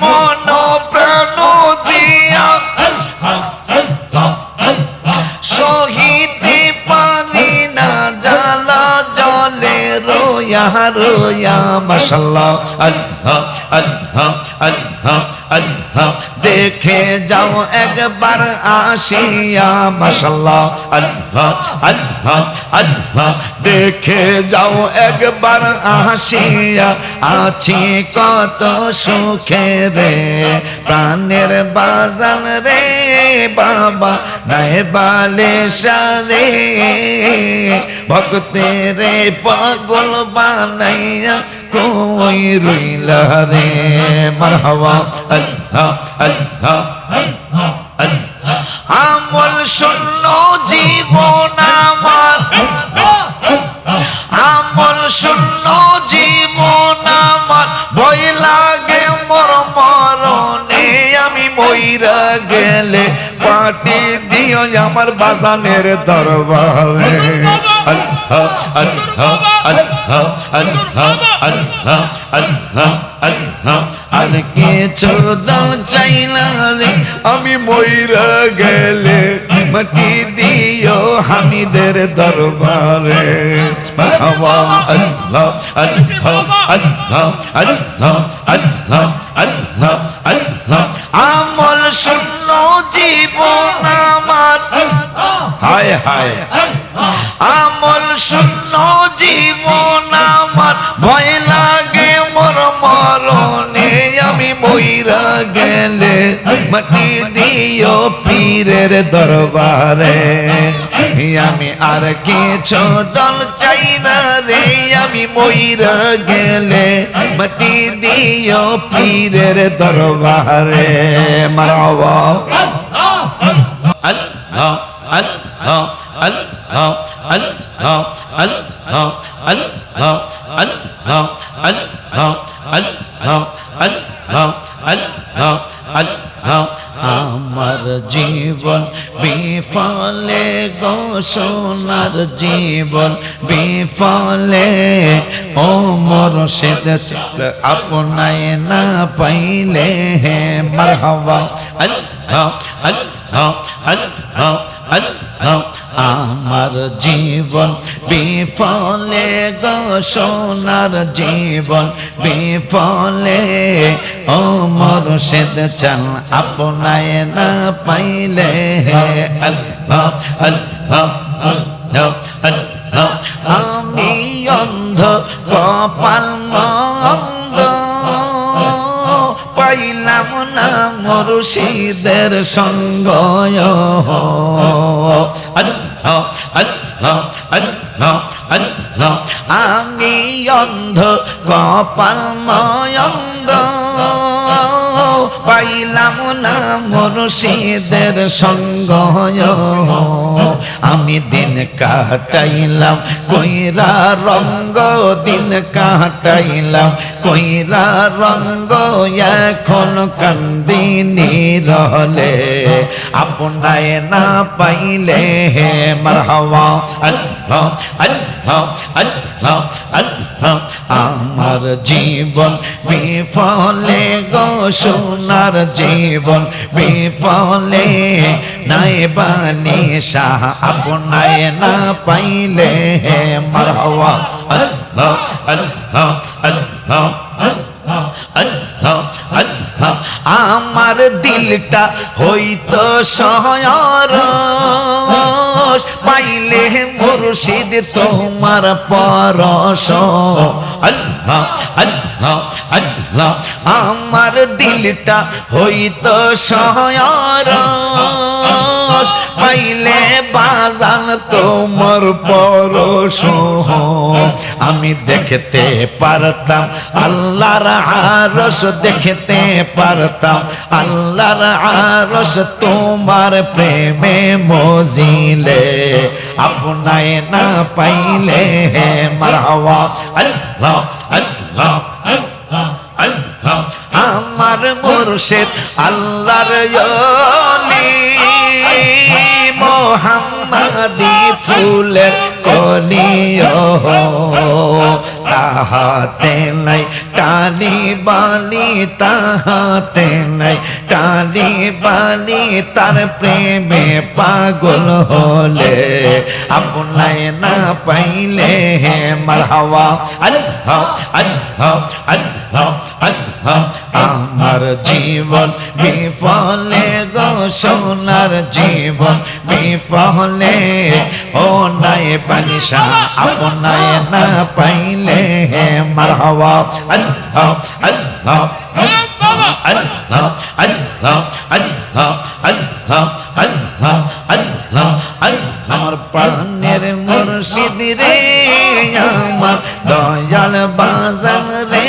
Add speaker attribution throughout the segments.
Speaker 1: মন প্রাণ দিয়া সহিতে পারি না জ্বালা জলে রোয়া রোয়া, মশাল্লাহ, আল্লাহ আল্লাহ আল্লাহ আল্লাহ। দেখে যাও একবার আসিয়া মশাল্লাহ আল্লাহ আল্লাহ আল্লাহ। দেখে যাও একবার আসিয়া, আছি কত সুখে রে। প্রাণের বাজান রে বাবা, নাই বালে সারে। ভক্তের পাগল বানাইয়া কই রইলা রে? মারহাবা, আল্লাহ আমল শূন্য জীবন আমার। আমল শূন্য জীবন আমার। ভয় লাগে মর মরণে, আমি মইরা গেলে পাটি দিও আমার বাজানের দরবারে। আল্লাহ আল্লাহ। আমি মইরা গেলে মাটি দিও হামিদের দরবারে আল্লাহ আল্লাহ আমল শূন্য জীবন আমার হায় হায় আমল শূন্য জীবন আমার। ভয় লাগে মোর মরণে, আমি মইরা গেলে মাটি দিও পীরের দরবারে। আমি আর কিছু জল চাই না রে, আমি মইরা গেলে মাটি দিও পীরের দরবারে। মারাবা আল্লাহ আল্লাহ। আমার জীবন বিফলে গো সোনার জীবন বিফলে ও মোর সেদ আপনায় না পাইলে হে মারহাবা আল্লাহ আল্লাহ আল্লাহ আল্লাহ আমার জীবন বিফলে গো সোনার জীবন বিফলে। ও মোর সেদ চান আপনায় না পাইলে। আমি অন্ধ, কপাল মন্দ। পাইলাম না মরুষিদের সঙ্গ আমি অন্ধ কপাল ময়ন্ধ পাইলাম না মুর্শিদের সঙ্গ আমি দিন কাটাইলাম, কইরা রঙ্গ দিন কাটাইলাম, কইরা রঙ্গ এখন কান্দিনি রহলে আপনায় না পাইলে হে মারহাওয়া আল্লাহ আল্লাহ আল্লাহ আল্লাহ। আমার জীবন বিফলে গো সোনার জীবন বিফলে নাই বানি শাহ আপনায় না পাইলে মারহাওয়া আল্লাহ আমার দিলটা হইতো সয়র পাইলে মুর্শিদ তোমার পরশ। আল্লাহ আল্লাহ আল্লাহ আমার দিলটা হইতো সয়র পাইলে বাজান তোমার পরশ আমি দেখতে পারতাম, আল্লাহর আরশ দেখতে পারতাম, আল্লাহর আরশ তোমার প্রেমে মজিলে। আপনায় না পাইলে মারহাওয়া আল্লাহ আল্লাহ আল্লাহ আল্লাহ। আমার মুর্শিদ আল্লাহর ইয়লি মোহাম্মদি ফুলের কলিও তাহাতে নাই। टानी बानी ताहाते नहीं टानी बानी तार प्रेमे पागल होले। अब नए ना पहले है, मरहवा। अल्लाह अल्लाह अल्लाह अल्लाह आमर जीवन बिफाले गो सोनर जीवन बिफाले। ओ नए बनिशा अब नए ना पहले है, मरहवा। আল্লাহ আল্লাহ আল্লাহ আল্লাহ আল্লাহ আল্লাহ আল্লাহ আল্লাহ আল্লাহ আমার প্রাণের মুর্শিদ রে, আমার দয়াল বাজান রে।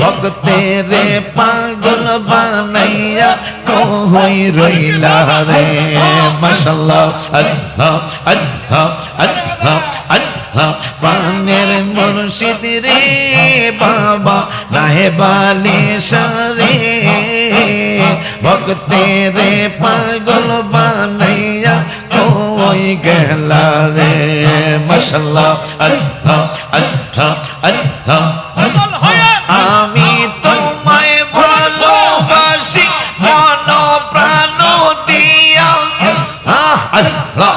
Speaker 1: ভক্তে রে, পাগল বানাইয়া কই রইলা রে। মাশাল্লাহ, আল্লাহ আল্লাহ আল্লাহ আল্লাহ। প্রাণের মুর্শিদ রে বাবা, নাহে বালি সারে। ভক্তে রে পাগল বানাইয়া কই গেলা রে? মাশাল্লাহ, আল্লাহ আল্লাহ আল্লাহ। আমি তোমায় ভালোবাসি মন প্রাণ দিয়া আল্লাহ।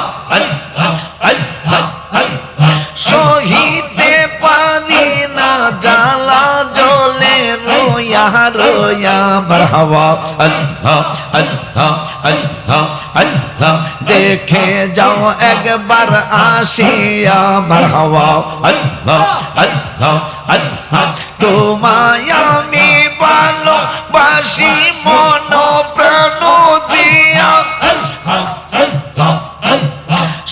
Speaker 1: یا مرحبا اللہ اللہ اللہ اللہ دیکھے جاؤ اکبر آشیا مرحبا اللہ اللہ اللہ তোমায় আমি ভালোবাসি মন প্রাণ দিয়া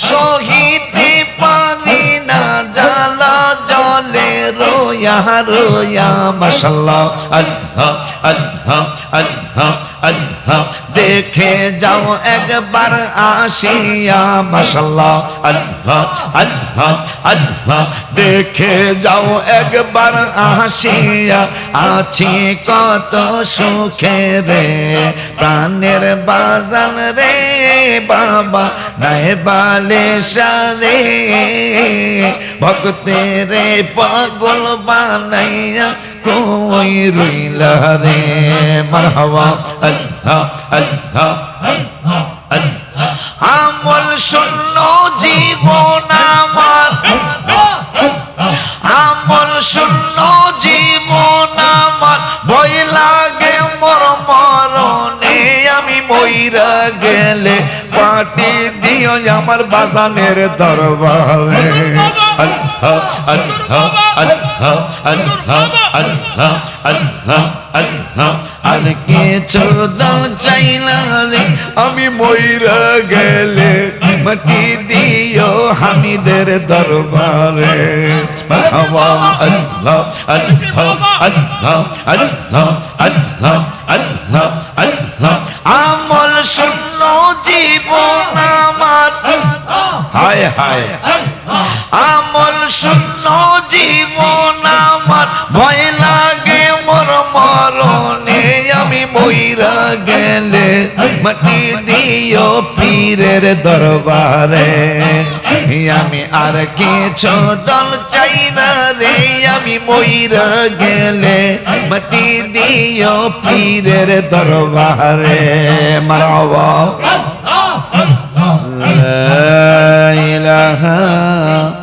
Speaker 1: সহিতে পারি না জ্বালা জলে রোয়া রোয়া মশাল্লাহ আল্লাহ देखे जाओ एक बार आशिया मसल्ला देखे जाओ एक बार आशिया আছি तो सुखे रे। प्राणेर बाजन रे, बाबा বাবা बाले सारे। সারে रे পাগল বানাইয়া কই রইলা রে? মারহাবা, আল্লাহ আল্লাহ আল্লাহ আমল শূন্য জীবন আমার। আমল শূন্য জীবন আমার। ভয় লাগে মর মরণে, আমি মইরা গেলে পাটি দিও আমার বাসানের দরবারে। আল্লাহ আর কিছু দল চাইলা রে আমি ময়রা গেলে মাটি দিও হামিদের দরবারে। আমল শূন্য জীবন আমার। হায় হায়। আমল শূন্য জীবন আমার ভয় লাগে মোর মরণে আমি মইরা গেলে মাটি দিও পীরের দরবারে আমি আর কিছু জল চাই না রে আমি মইরা গেলে মাটি দিও পীরের দরবারে মারাবা لا إله